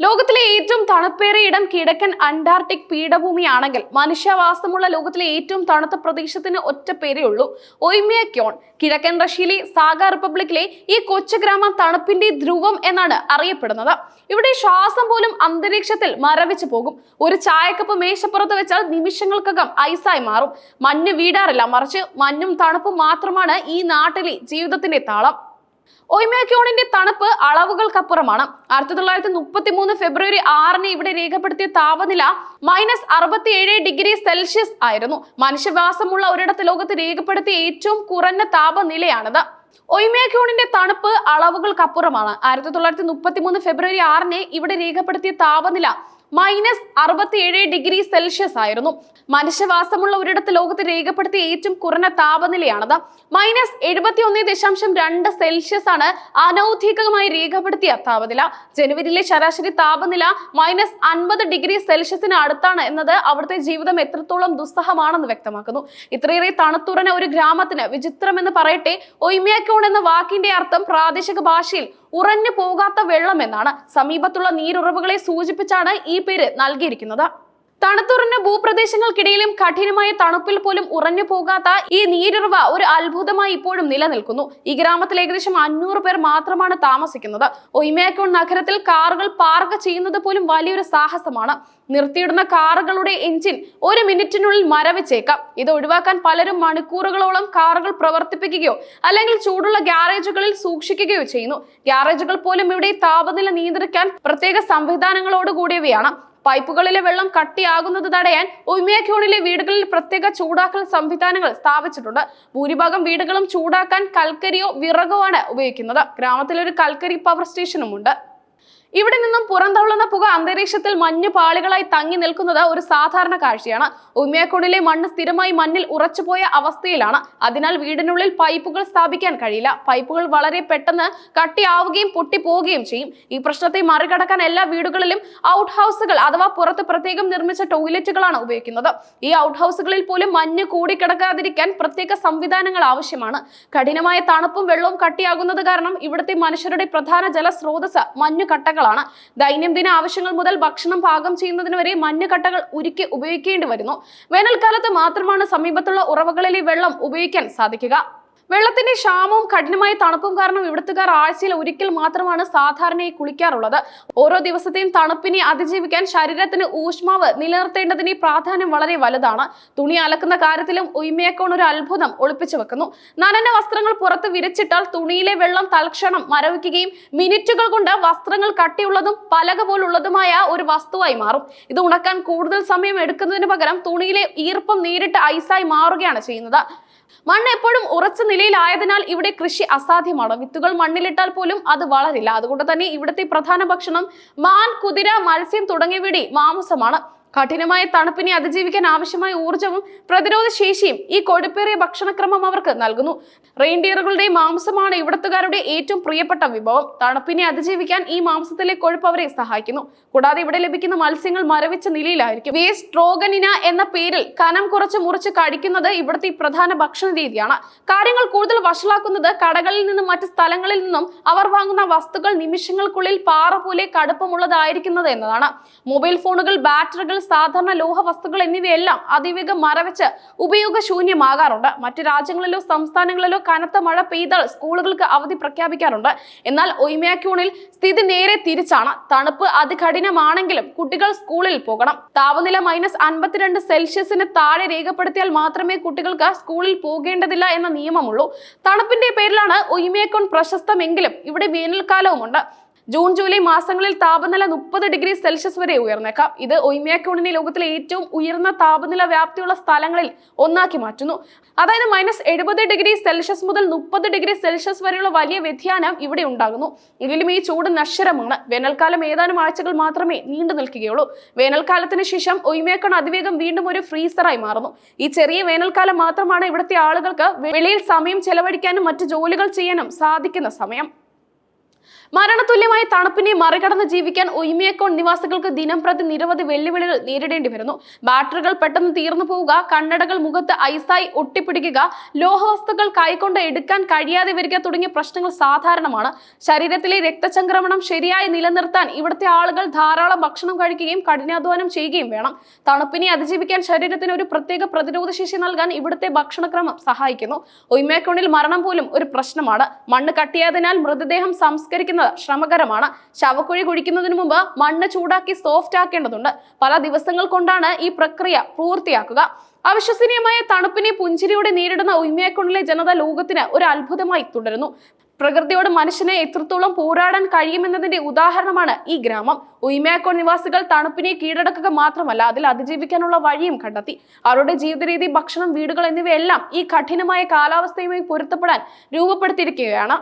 ലോകത്തിലെ ഏറ്റവും തണുപ്പേറിയ ഇടം കിഴക്കൻ അന്റാർട്ടിക് പീഠഭൂമിയാണെങ്കിൽ മനുഷ്യവാസമുള്ള ലോകത്തിലെ ഏറ്റവും തണുത്ത പ്രദേശത്തിന് ഒറ്റ പേരേ ഉള്ളൂ. ഒയ്മിയ ക്യോൺ കിഴക്കൻ റഷ്യയിലെ സാഗ റിപ്പബ്ലിക്കിലെ ഈ കൊച്ചു ഗ്രാമം തണുപ്പിന്റെ ധ്രുവം എന്നാണ് അറിയപ്പെടുന്നത്. ഇവിടെ ശ്വാസം പോലും അന്തരീക്ഷത്തിൽ മരവിച്ചു പോകും. ഒരു ചായക്കപ്പ് മേശപ്പുറത്ത് വെച്ചാൽ നിമിഷങ്ങൾക്കകം ഐസായി മാറും. മഞ്ഞ് വീടാറില്ല മറിച്ച് മഞ്ഞും തണുപ്പും മാത്രമാണ് ഈ നാട്ടിലെ ജീവിതത്തിന്റെ താളം. ഒയ്മേക്യോണിന്റെ തണുപ്പ് അളവുകൾക്കപ്പുറമാണ്. ആയിരത്തി തൊള്ളായിരത്തി മുപ്പത്തി മൂന്ന് ഫെബ്രുവരി ആറിന് ഇവിടെ രേഖപ്പെടുത്തിയ താപനില മൈനസ് അറുപത്തിയേഴ് ഡിഗ്രി സെൽഷ്യസ് ആയിരുന്നു. മനുഷ്യവാസമുള്ള ഒരിടത്ത് ലോകത്ത് രേഖപ്പെടുത്തിയ ഏറ്റവും കുറഞ്ഞ താപനിലയാണിത്. ഒയ്മേക്യോണിന്റെ തണുപ്പ് അളവുകൾക്കപ്പുറമാണ്. ആയിരത്തി തൊള്ളായിരത്തി മുപ്പത്തി മൂന്ന് ഫെബ്രുവരി ആറിന് ഇവിടെ രേഖപ്പെടുത്തിയ താപനില മൈനസ് അറുപത്തിയേഴ് ഡിഗ്രി സെൽഷ്യസ് ആയിരുന്നു. മനുഷ്യവാസമുള്ള ഒരിടത്ത് ലോകത്ത് രേഖപ്പെടുത്തിയ ഏറ്റവും കുറഞ്ഞ താപനിലയാണത്. മൈനസ് എഴുപത്തി ഒന്ന് ദശാംശം രണ്ട് സെൽഷ്യസ് ആണ് അനൗദ്യോഗികമായി രേഖപ്പെടുത്തിയ താപനില. ജനുവരിയിലെ ശരാശരി താപനില മൈനസ് അൻപത് ഡിഗ്രി സെൽഷ്യസിന് അടുത്താണ് എന്നത് അവിടുത്തെ ജീവിതം എത്രത്തോളം ദുസ്സഹമാണെന്ന് വ്യക്തമാക്കുന്നു. ഇത്രയേറെ തണുത്തുറഞ്ഞ ഒരു ഗ്രാമത്തിന് വിചിത്രം എന്ന് പറയട്ടെ ഒയ്മിയാക്കോൺ എന്ന വാക്കിന്റെ അർത്ഥം പ്രാദേശിക ഭാഷയിൽ ഉറഞ്ഞു പോകാത്ത വെള്ളം എന്നാണ് സമീപത്തുള്ള നീരുറവുകളെ സൂചിപ്പിച്ചാണ് ഈ പേര് നൽകിയിരിക്കുന്നത്. തണുത്തുറഞ്ഞ ഭൂപ്രദേശങ്ങൾക്കിടയിലും കഠിനമായ തണുപ്പിൽ പോലും ഉറഞ്ഞു പോകാത്ത ഈ നീരുറവ ഒരു അത്ഭുതമായി ഇപ്പോഴും നിലനിൽക്കുന്നു. ഈ ഗ്രാമത്തിൽ ഏകദേശം അഞ്ഞൂറ് പേർ മാത്രമാണ് താമസിക്കുന്നത്. ഒയ്മേക്കോൺ നഗരത്തിൽ കാറുകൾ പാർക്ക് ചെയ്യുന്നത് പോലും വലിയൊരു സാഹസമാണ്. നിർത്തിയിടുന്ന കാറുകളുടെ എഞ്ചിൻ ഒരു മിനിറ്റിനുള്ളിൽ മരവിച്ചേക്കാം. ഇത് ഒഴിവാക്കാൻ പലരും മണിക്കൂറുകളോളം കാറുകൾ പ്രവർത്തിപ്പിക്കുകയോ അല്ലെങ്കിൽ ചൂടുള്ള ഗ്യാരേജുകളിൽ സൂക്ഷിക്കുകയോ ചെയ്യുന്നു. ഗ്യാരേജുകൾ പോലും ഇവിടെ താപനില നിയന്ത്രിക്കാൻ പ്രത്യേക സംവിധാനങ്ങളോട് കൂടിയവയാണ് പൈപ്പുകളിലെ വെള്ളം കട്ടിയാകുന്നത് തടയാൻ ഒയ്മിയാക്യോണിലെ വീടുകളിൽ പ്രത്യേക ചൂടാക്കൽ സംവിധാനങ്ങൾ സ്ഥാപിച്ചിട്ടുണ്ട്. ഭൂരിഭാഗം വീടുകളും ചൂടാക്കാൻ കൽക്കരിയോ വിറകോ ആണ് ഉപയോഗിക്കുന്നത്. ഗ്രാമത്തിൽ ഒരു കൽക്കരി പവർ സ്റ്റേഷനും ഉണ്ട്. ഇവിടെ നിന്നും പുറന്തള്ളുന്ന പുക അന്തരീക്ഷത്തിൽ മഞ്ഞു പാളികളായി തങ്ങി നിൽക്കുന്നത് ഒരു സാധാരണ കാഴ്ചയാണ്. ഉമ്മിയക്കോണിലെ മണ്ണ് സ്ഥിരമായി മണ്ണിൽ ഉറച്ചുപോയ അവസ്ഥയിലാണ്. അതിനാൽ വീടിനുള്ളിൽ പൈപ്പുകൾ സ്ഥാപിക്കാൻ കഴിയില്ല. പൈപ്പുകൾ വളരെ പെട്ടെന്ന് കട്ടിയാവുകയും പൊട്ടിപ്പോവുകയും ചെയ്യും. ഈ പ്രശ്നത്തെ മറികടക്കാൻ എല്ലാ വീടുകളിലും ഔട്ട് ഹൗസുകൾ അഥവാ പുറത്ത് പ്രത്യേകം നിർമ്മിച്ച ടോയ്ലറ്റുകളാണ് ഉപയോഗിക്കുന്നത്. ഈ ഔട്ട് ഹൗസുകളിൽ പോലും മഞ്ഞ് കൂടിക്കിടക്കാതിരിക്കാൻ പ്രത്യേക സംവിധാനങ്ങൾ ആവശ്യമാണ്. കഠിനമായ തണുപ്പും വെള്ളവും കട്ടിയാകുന്നത് കാരണം ഇവിടുത്തെ മനുഷ്യരുടെ പ്രധാന ജലസ്രോതസ് മഞ്ഞുകട്ടകളാണ് ദൈനംദിന ആവശ്യങ്ങൾ മുതൽ ഭക്ഷണം പാകം ചെയ്യുന്നതിന് വരെ മഞ്ഞുകട്ടകൾ ഉരുക്കി ഉപയോഗിക്കേണ്ടി വരുന്നു. വേനൽക്കാലത്ത് മാത്രമാണ് സമീപത്തുള്ള ഉറവകളിലെ വെള്ളം ഉപയോഗിക്കാൻ സാധിക്കുക. വെള്ളത്തിന്റെ ക്ഷാമവും കഠിനമായ തണുപ്പും കാരണം ഇവിടുത്തുകാർ ആഴ്ചയിൽ ഒരിക്കൽ മാത്രമാണ് സാധാരണയായി കുളിക്കാറുള്ളത്. ഓരോ ദിവസത്തെയും തണുപ്പിനെ അതിജീവിക്കാൻ ശരീരത്തിന് ഊഷ്മാവ് നിലനിർത്തേണ്ടതിന്റെ പ്രാധാന്യം വളരെ വലുതാണ്. തുണി അലക്കുന്ന കാര്യത്തിലും ഉയ്മയക്കോൺ ഒരു അത്ഭുതം ഒളിപ്പിച്ചു വെക്കുന്നു. നനഞ്ഞ വസ്ത്രങ്ങൾ പുറത്ത് വിരിച്ചിട്ടാൽ തുണിയിലെ വെള്ളം തൽക്ഷണം മരവിക്കുകയും മിനിറ്റുകൾ കൊണ്ട് വസ്ത്രങ്ങൾ കട്ടിയുള്ളതും പലക പോലുള്ളതുമായ ഒരു വസ്തുവായി മാറും. ഇത് ഉണക്കാൻ കൂടുതൽ സമയം എടുക്കുന്നതിന് പകരം തുണിയിലെ ഈർപ്പം നേരിട്ട് ഐസായി മാറുകയാണ് ചെയ്യുന്നത്. മണ്ണ് എപ്പോഴും ഉറച്ച നിലയിലായതിനാൽ ഇവിടെ കൃഷി അസാധ്യമാണ്. വിത്തുകൾ മണ്ണിലിട്ടാൽ പോലും അത് വളരില്ല. അതുകൊണ്ട് തന്നെ ഇവിടുത്തെ പ്രധാന ഭക്ഷണം മാൻ കുതിര മത്സ്യം തുടങ്ങിയവയുടെ മാംസമാണ്. കഠിനമായ തണുപ്പിനെ അതിജീവിക്കാൻ ആവശ്യമായ ഊർജവും പ്രതിരോധ ശേഷിയും ഈ കൊഴുപ്പേറിയ ഭക്ഷണക്രമം അവർക്ക് നൽകുന്നു. റെയിൻഡിയറുകളുടെ മാംസമാണ് ഇവിടത്തുകാരുടെ ഏറ്റവും പ്രിയപ്പെട്ട വിഭവം. തണുപ്പിനെ അതിജീവിക്കാൻ ഈ മാംസത്തിലെ കൊഴുപ്പ് അവരെ സഹായിക്കുന്നു. കൂടാതെ ഇവിടെ ലഭിക്കുന്ന മത്സ്യങ്ങൾ മരവിച്ച നിലയിലായിരിക്കും. വേസ്റ്റ് ട്രോഗനിന എന്ന പേരിൽ കനം കുറച്ച് മുറിച്ച് കഴിക്കുന്നത് ഇവിടുത്തെ പ്രധാന ഭക്ഷണ രീതിയാണ്. കാര്യങ്ങൾ കൂടുതൽ വഷളാക്കുന്നത് കടകളിൽ നിന്നും മറ്റ് സ്ഥലങ്ങളിൽ നിന്നും അവർ വാങ്ങുന്ന വസ്തുക്കൾ നിമിഷങ്ങൾക്കുള്ളിൽ പാറ പോലെ കടുപ്പമുള്ളതായിരിക്കുന്നത് എന്നതാണ്. മൊബൈൽ ഫോണുകൾ ബാറ്ററികൾ സാധാരണ ലോഹ വസ്തുക്കൾ എന്നിവയെല്ലാം അതിവേഗം മറവെച്ച് ഉപയോഗശൂന്യമാകാറുണ്ട്. മറ്റു രാജ്യങ്ങളിലോ സംസ്ഥാനങ്ങളിലോ കനത്ത മഴ പെയ്താൽ സ്കൂളുകൾക്ക് അവധി പ്രഖ്യാപിക്കാറുണ്ട്. എന്നാൽ ഒയ്മയാക്യൂണിൽ സ്ഥിതി നേരെ തിരിച്ചാണ്. തണുപ്പ് അതികഠിനമാണെങ്കിലും കുട്ടികൾ സ്കൂളിൽ പോകണം. താപനില മൈനസ് അൻപത്തിരണ്ട് സെൽഷ്യസിന് താഴെ രേഖപ്പെടുത്തിയാൽ മാത്രമേ കുട്ടികൾക്ക് സ്കൂളിൽ പോകേണ്ടതില്ല എന്ന നിയമമുള്ളൂ. തണുപ്പിന്റെ പേരിലാണ് ഒയ്മേക്കോൺ പ്രശസ്തമെങ്കിലും ഇവിടെ വേനൽക്കാലവുമുണ്ട്. ജൂൺ ജൂലൈ മാസങ്ങളിൽ താപനില മുപ്പത് ഡിഗ്രി സെൽഷ്യസ് വരെ ഉയർന്നേക്കാം. ഇത് ഒയ്മിയാക്യോണിനെ ലോകത്തിലെ ഏറ്റവും ഉയർന്ന താപനില വ്യാപ്തിയുള്ള സ്ഥലങ്ങളിൽ ഒന്നാക്കി മാറ്റുന്നു. അതായത് മൈനസ് എഴുപത് ഡിഗ്രി സെൽഷ്യസ് മുതൽ മുപ്പത് ഡിഗ്രി സെൽഷ്യസ് വരെയുള്ള വലിയ വ്യതിയാനം ഇവിടെ ഉണ്ടാകുന്നു. എങ്കിലും ഈ ചൂട് നശ്വരമാണ്. വേനൽക്കാലം ഏതാനും ആഴ്ചകൾ മാത്രമേ നീണ്ടു നിൽക്കുകയുള്ളൂ. വേനൽക്കാലത്തിന് ശേഷം ഒയ്മേക്കൺ അതിവേഗം വീണ്ടും ഒരു ഫ്രീസറായി മാറുന്നു. ഈ ചെറിയ വേനൽക്കാലം മാത്രമാണ് ഇവിടുത്തെ ആളുകൾക്ക് വെളിയിൽ സമയം ചെലവഴിക്കാനും മറ്റ് ജോലികൾ ചെയ്യാനും സാധിക്കുന്ന സമയം. മരണതുല്യമായ തണുപ്പിനെ മറികടന്ന് ജീവിക്കാൻ ഒയ്മിയക്കോൺ നിവാസികൾക്ക് ദിനം പ്രതി നിരവധി വെല്ലുവിളികൾ നേരിടേണ്ടി വരുന്നു. ബാറ്ററികൾ പെട്ടെന്ന് തീർന്നു പോവുക കണ്ണടകൾ മുഖത്ത് ഐസായി ഒട്ടിപ്പിടിക്കുക ലോഹവസ്തുക്കൾ കൈകൊണ്ട് എടുക്കാൻ കഴിയാതെ വരിക തുടങ്ങിയ പ്രശ്നങ്ങൾ സാധാരണമാണ്. ശരീരത്തിലെ രക്തചംക്രമണം ശരിയായി നിലനിർത്താൻ ഇവിടുത്തെ ആളുകൾ ധാരാളം ഭക്ഷണം കഴിക്കുകയും കഠിനാധ്വാനം ചെയ്യുകയും വേണം. തണുപ്പിനെ അതിജീവിക്കാൻ ശരീരത്തിന് ഒരു പ്രത്യേക പ്രതിരോധ ശേഷി നൽകാൻ ഇവിടുത്തെ ഭക്ഷണക്രമം സഹായിക്കുന്നു. ഒയ്മേക്കോണിൽ മരണം പോലും ഒരു പ്രശ്നമാണ്. മണ്ണ് കട്ടിയായതിനാൽ മൃതദേഹം സംസ്കരിക്കുന്നത് ശ്രമകരമാണ്. ശവക്കുഴി കുഴിക്കുന്നതിന് മുമ്പ് മണ്ണ് ചൂടാക്കി സോഫ്റ്റ് ആക്കേണ്ടതുണ്ട്. പല ദിവസങ്ങൾ കൊണ്ടാണ് ഈ പ്രക്രിയ പൂർത്തിയാക്കുക. അവിശ്വസനീയമായ തണുപ്പിനെ പുഞ്ചിരിയോടെ നേരിടുന്ന ഉയ്മയക്കൊണ്ടിലെ ജനത ലോകത്തിന് ഒരു അത്ഭുതമായി തുടരുന്നു. പ്രകൃതിയോട് മനുഷ്യനെ എത്രത്തോളം പോരാടാൻ കഴിയുമെന്നതിന്റെ ഉദാഹരണമാണ് ഈ ഗ്രാമം. ഉയ്മയാക്കോൺ നിവാസികൾ തണുപ്പിനെ കീഴടക്കുക മാത്രമല്ല അതിൽ അതിജീവിക്കാനുള്ള വഴിയും കണ്ടെത്തി. അവരുടെ ജീവിതരീതി ഭക്ഷണം വീടുകൾ എന്നിവയെല്ലാം ഈ കഠിനമായ കാലാവസ്ഥയുമായി പൊരുത്തപ്പെടാൻ രൂപപ്പെടുത്തിയിരിക്കുകയാണ്.